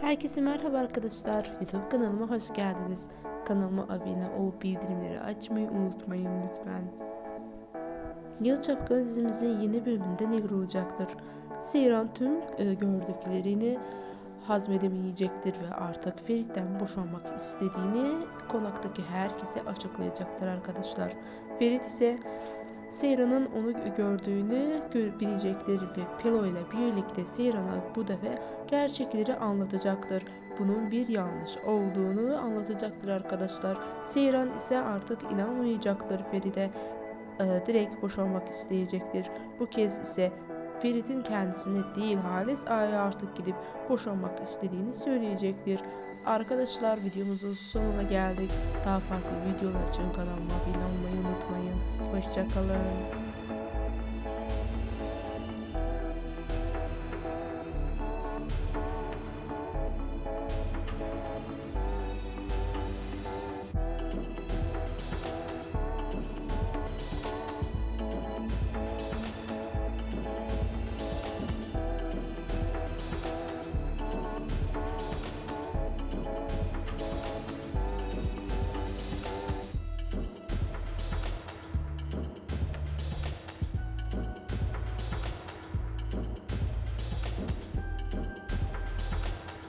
Herkese merhaba arkadaşlar. YouTube kanalıma hoş geldiniz. Kanalıma abone olup bildirimleri açmayı unutmayın lütfen. Yıl Çapkını dizimizin yeni bölümünde neler olacaktır? Seyran tüm e, gördüklerini hazmedemeyecektir ve artık Ferit'ten boşanmak istediğini konaktaki herkese açıklayacaktır arkadaşlar. Ferit ise Seyran'ın onu gördüğünü gö- bilecektir ve Pelo ile birlikte Seyran'a bu defa gerçekleri anlatacaktır. Bunun bir yanlış olduğunu anlatacaktır arkadaşlar. Seyran ise artık inanmayacaktır Ferit'e. Ee, direkt boşanmak isteyecektir. Bu kez ise Ferit'in kendisine değil Halis Ağa'ya artık gidip boşanmak istediğini söyleyecektir. Arkadaşlar videomuzun sonuna geldik. Daha farklı videolar için kanalıma abone olmayı unutmayın. Hoşçakalın.